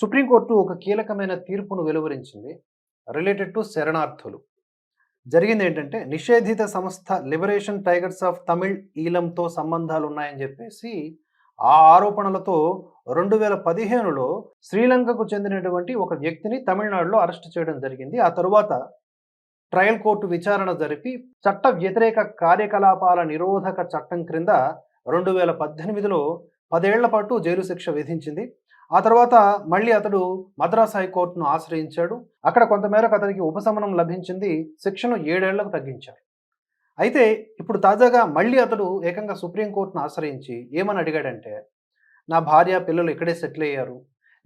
Supreme court ఒక కీలకమైన తీర్పును వెలువరించింది రిలేటెడ్ టు శరణార్థులు. జరిగింది ఏంటంటే నిషేధిత సంస్థ లిబరేషన్ టైగర్స్ ఆఫ్ తమిళ్ ఈలంతో సంబంధాలు ఉన్నాయని చెప్పేసి ఆ ఆరోపణలతో రెండు వేల పదిహేనులో శ్రీలంకకు చెందినటువంటి ఒక వ్యక్తిని తమిళనాడులో అరెస్ట్ చేయడం జరిగింది. ఆ తరువాత ట్రయల్ కోర్టు విచారణ జరిపి చట్ట వ్యతిరేక కార్యకలాపాల నిరోధక చట్టం క్రింద రెండు వేల పద్దెనిమిదిలో పదేళ్ళ పాటు జైలు శిక్ష విధించింది. ఆ తర్వాత మళ్ళీ అతడు మద్రాస్ హైకోర్టును ఆశ్రయించాడు. అక్కడ కొంతమేరకు అతనికి ఉపశమనం లభించింది శిక్షను ఏడేళ్ళకు తగ్గించారు అయితే ఇప్పుడు తాజాగా మళ్ళీ అతడు ఏకంగా సుప్రీంకోర్టును ఆశ్రయించి ఏమని అడిగాడంటే నా భార్య పిల్లలు ఇక్కడే సెటిల్ అయ్యారు.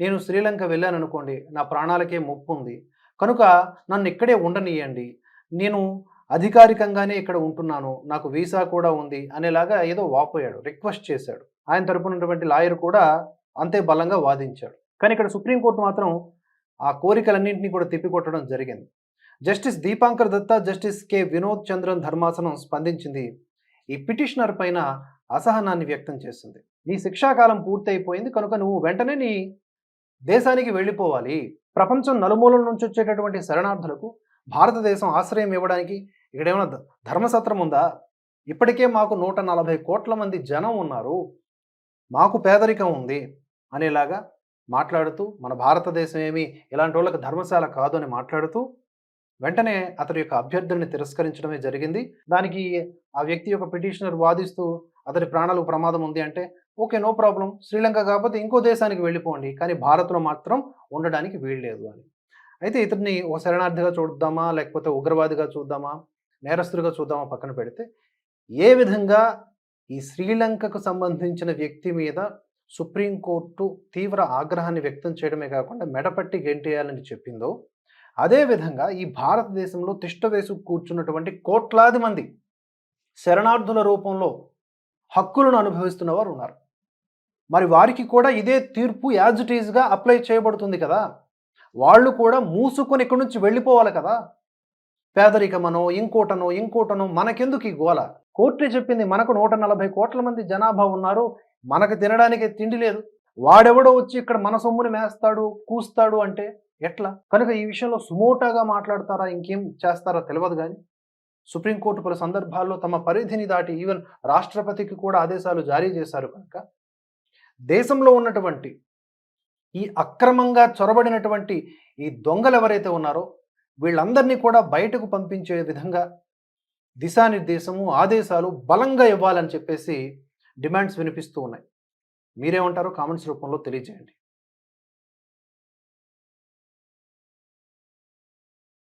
నేను శ్రీలంక వెళ్ళాను అనుకోండి నా ప్రాణాలకే ముప్పు ఉంది కనుక నన్ను ఇక్కడే ఉండనియండి. నేను అధికారికంగానే ఇక్కడ ఉంటున్నాను. నాకు వీసా కూడా ఉంది అనేలాగా ఏదో వాపోయాడు రిక్వెస్ట్ చేశాడు. ఆయన తరపున ఉన్నటువంటి లాయర్ కూడా అంతే బలంగా వాదించాడు. కానీ ఇక్కడ సుప్రీంకోర్టు మాత్రం ఆ కోరికలన్నింటినీ కూడా తిప్పికొట్టడం జరిగింది. Justice Dipankar Datta justice K. Vinod Chandran ధర్మాసనం స్పందించింది. ఈ పిటిషనర్ పైన అసహనాన్ని వ్యక్తం చేసింది. నీ శిక్షాకాలం పూర్తయిపోయింది కనుక నువ్వు వెంటనే నీ దేశానికి వెళ్ళిపోవాలి. ప్రపంచం నలుమూలల నుంచి వచ్చేటటువంటి శరణార్థులకు భారతదేశం ఆశ్రయం ఇవ్వడానికి ఇక్కడ ఏమైనా ధర్మసత్రం ఉందా? ఇప్పటికే మాకు నూట నలభై కోట్ల మంది జనం ఉన్నారు. మాకు పేదరికం ఉంది. అనేలాగా మాట్లాడుతూ మన భారతదేశం ఏమి ఇలాంటి వాళ్ళకి ధర్మశాల కాదు అని మాట్లాడుతూ వెంటనే అతడి యొక్క అభ్యర్థుల్ని తిరస్కరించడమే జరిగింది. దానికి ఆ వ్యక్తి యొక్క పిటిషనర్ వాదిస్తూ అతడి ప్రాణాలకు ప్రమాదం ఉంది అంటే ఓకే నో ప్రాబ్లం. శ్రీలంక కాకపోతే ఇంకో దేశానికి వెళ్ళిపోండి. కానీ భారత్లో మాత్రం ఉండడానికి వీల్లేదు అని. అయితే ఇతడిని ఓ శరణార్థిగా చూద్దామా లేకపోతే ఉగ్రవాదిగా చూద్దామా నేరస్తుడిగా చూద్దామా పక్కన పెడితే ఏ విధంగా ఈ శ్రీలంకకు సంబంధించిన వ్యక్తి మీద సుప్రీంకోర్టు తీవ్ర ఆగ్రహాన్ని వ్యక్తం చేయడమే కాకుండా మెడపట్టి గెంటేయాలని చెప్పిందో అదేవిధంగా ఈ భారతదేశంలో తిష్టవేసు కూర్చున్నటువంటి కోట్లాది మంది శరణార్థుల రూపంలో హక్కులను అనుభవిస్తున్న వారు ఉన్నారు. మరి వారికి కూడా ఇదే తీర్పు యాజ్ ఇట్ ఈజ్గా అప్లై చేయబడుతుంది కదా. వాళ్ళు కూడా మూసుకొని ఇక్కడి నుంచి వెళ్ళిపోవాలి కదా. పేదరికమనో ఇంకోటనో ఇంకోటనో మనకెందుకు ఈ గోల? కోర్టు చెప్పింది మనకు నూట నలభై కోట్ల మంది జనాభా ఉన్నారు మనకు తినడానికి తిండి లేదు. వాడెవడో వచ్చి ఇక్కడ మన సొమ్ముని మేస్తాడు కూస్తాడు అంటే ఎట్లా? కనుక ఈ విషయంలో సుమోటాగా మాట్లాడతారా? ఇంకేం చేస్తారా తెలియదు కానీ సుప్రీంకోర్టు పలు సందర్భాల్లో తమ పరిధిని దాటి ఈవెన్ రాష్ట్రపతికి కూడా ఆదేశాలు జారీ చేశారు కనుక దేశంలో ఉన్నటువంటి ఈ అక్రమంగా చొరబడినటువంటి ఈ దొంగలు ఎవరైతే ఉన్నారో వీళ్ళందరినీ కూడా బయటకు పంపించే విధంగా దిశానిర్దేశము ఆదేశాలు బలంగా ఇవ్వాలని చెప్పేసి డిమాండ్స్ వినిపిస్తూ ఉన్నాయి. మీరేమంటారో కామెంట్స్ రూపంలో తెలియజేయండి.